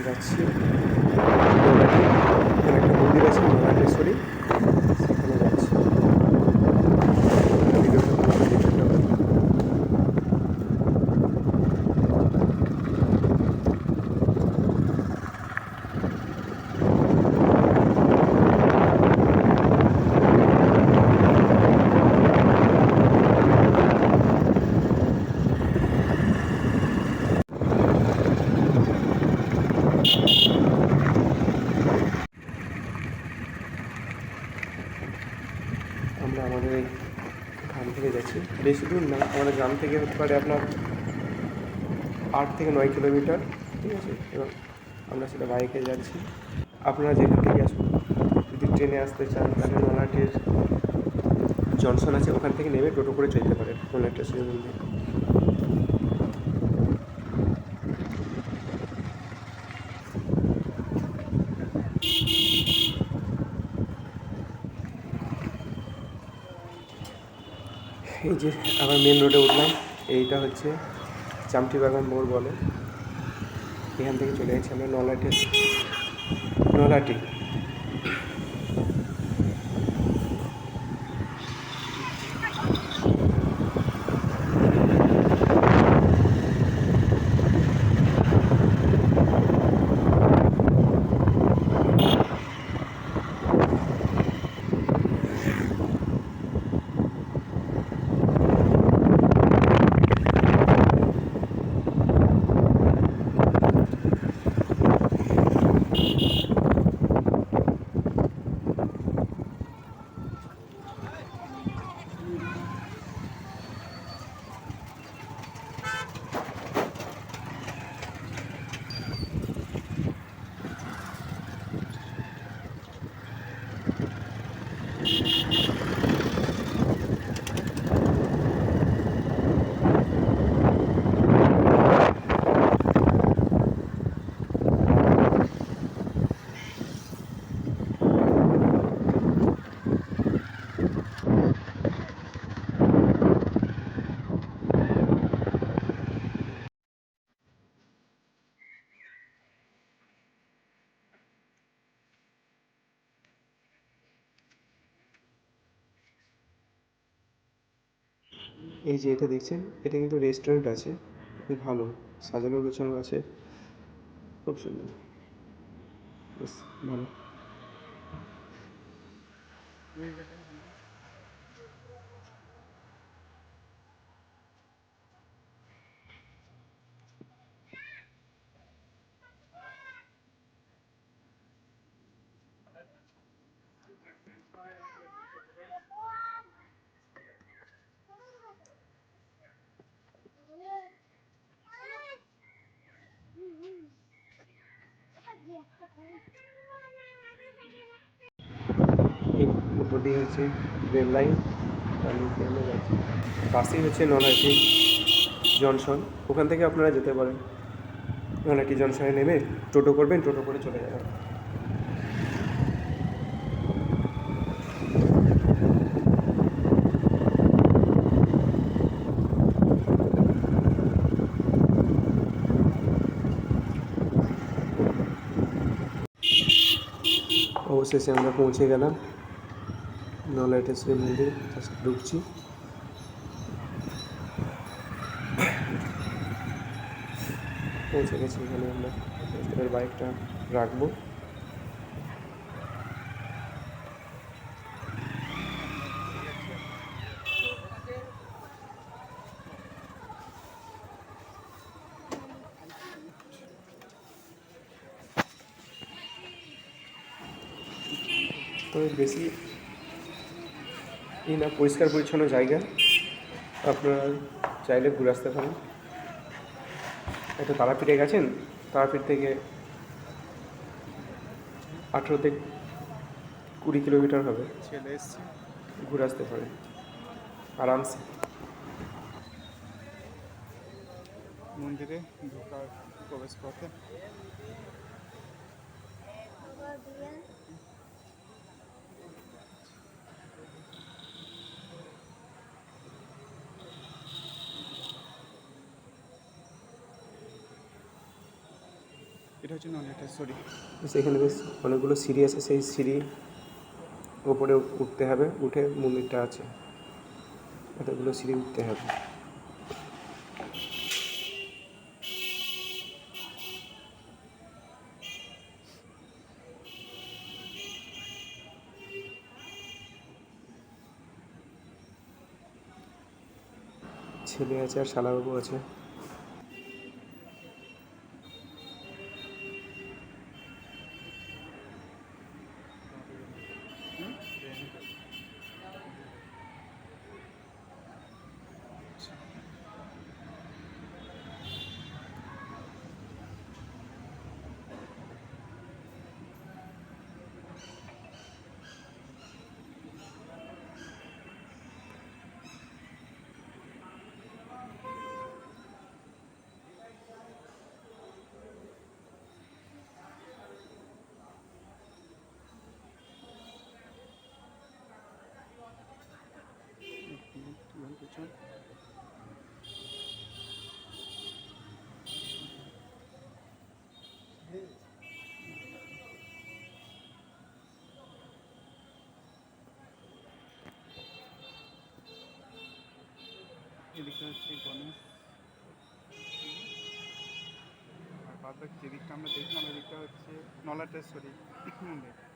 যাচ্ছি একটা মন্দির আছে নৈহাটেশ্বরী সেখানে যাচ্ছি ভিডিওটা পুরোটা দেখতে হবে আমরা আমাদের এই গ্রাম থেকে যাচ্ছি বেশি দূর না, আমাদের গ্রাম থেকে হতে পারে আপনার আট থেকে নয় কিলোমিটার, ঠিক আছে? এবং আমরা সেটা বাইকে যাচ্ছি। আপনারা যেখান থেকে আসুন, যদি ট্রেনে আসতে চান, তাহলে নলাটের জনসন আছে, ওখান থেকে নেমে টোটো করে চলতে পারেন নলাটের সুযোগ মন্দির এই যে আবার মেন রোডে উঠলাম, এইটা হচ্ছে চামটি বাগান মোড় বলে। এখান থেকে চলে গেছি আমরা নলাটে, নলাটি। এই যে এটা দেখছেন, এটা কিন্তু রেস্টুরেন্ট আছে খুব ভালো, সাজানো গোছানো আছে, খুব সুন্দর। বেশ, ভালো। উপর দিয়ে হচ্ছে রেল লাইন, তার নিচে আমরা যাচ্ছি। পাশেই হচ্ছে নলহাটি জনসন ওখান থেকে আপনারা যেতে পারেন। নলহাটি জনসনে নেমে টোটো করবেন, টোটো করে চলে যাবেন। অবশেষে আমরা পৌঁছে গেলাম। নলাটেশ্বরী মন্দির ঢুকছি। পৌঁছে গেছি এখানে আমরা। বাইকটা রাখব। তো বেশি এই না পরিষ্কার পরিচ্ছন্ন জায়গা। আপনারা চাইলে ঘুরে আসতে পারেন। একটা তারাপীঠে গেছেন? তারাপীঠ থেকে আঠেরো থেকে কুড়ি কিলোমিটার হবে। ছেলে এসছে। ঘুরে আসতে পারেন। আরামসে। মন্দিরে ঢোকার প্রবেশ পথে। এটা হচ্ছে নন সেখানে বেশ অনেকগুলো সিঁড়ি আছে, সেই সিঁড়ি ওপরে উঠতে হবে, উঠে মন্দিরটা আছে। এতগুলো সিঁড়ি উঠতে হবে। ছেলে আছে আর শালাবাবু আছে। এদিকটা হচ্ছে গণেশ আর বাদ বাকি যেদিকটা আমরা দেখলাম এদিকটা হচ্ছে নলাটেশ্বরী মন্দির।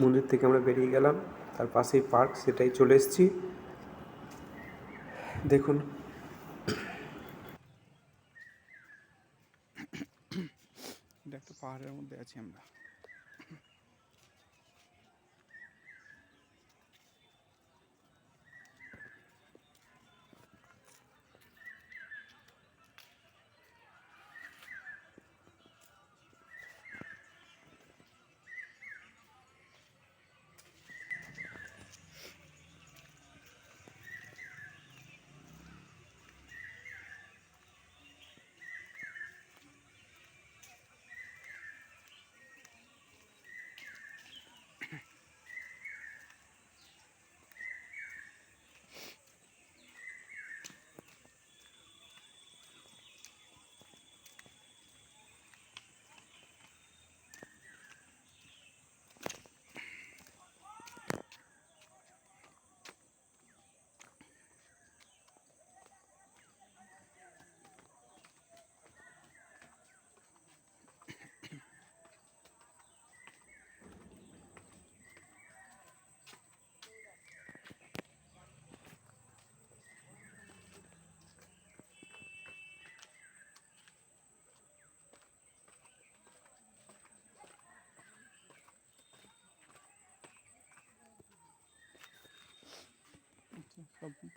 মন্দির থেকে আমরা বেরিয়ে গেলাম। তার পাশেই পার্ক, সেটাই চলে এসেছি। দেখুন। এটা একটা পাহাড়ের মধ্যে আছি আমরা।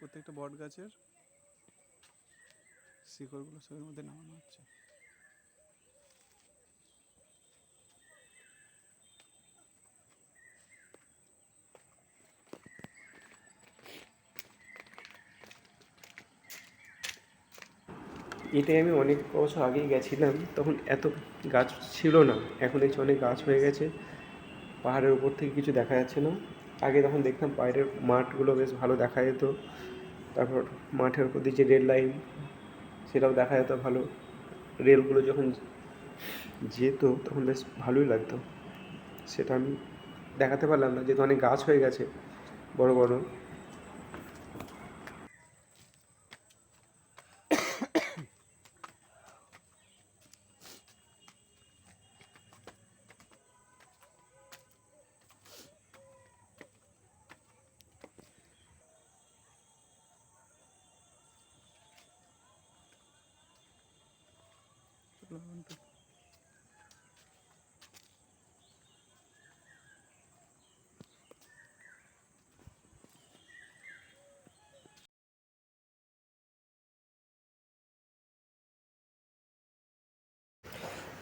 প্রত্যেকটা বট গাছের শিকড়গুলো সবের মধ্যে নামানো হচ্ছে। এটাই আমি অনেক বছর আগেই গেছিলাম, তখন এত গাছ ছিল না। এখন দেখছি অনেক গাছ হয়ে গেছে। পাহাড়ের উপর থেকে কিছু দেখা যাচ্ছে না। আগে তখন দেখতাম বাইরের মাঠগুলো বেশ ভালো দেখা যেত। তারপর মাঠের উপর দিয়ে যে রেল লাইন, সেটাও দেখা যেত ভালো। রেলগুলো যখন যেত, তখন বেশ ভালোই লাগতো। সেটা আমি দেখাতে পারলাম না, যেহেতু অনেক গাছ হয়ে গেছে, বড় বড়।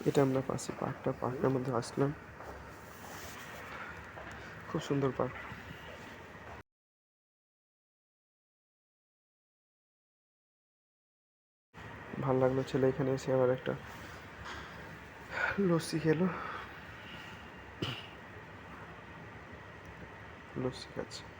এটা আমরা পাশে পার্কটা। পার্কটার মধ্যে আসলাম। খুব সুন্দর পার্ক। ভালো লাগল ছেলে এখানে এসে আবার একটা লস্যি খেলো। লস্যি খাচ্ছে।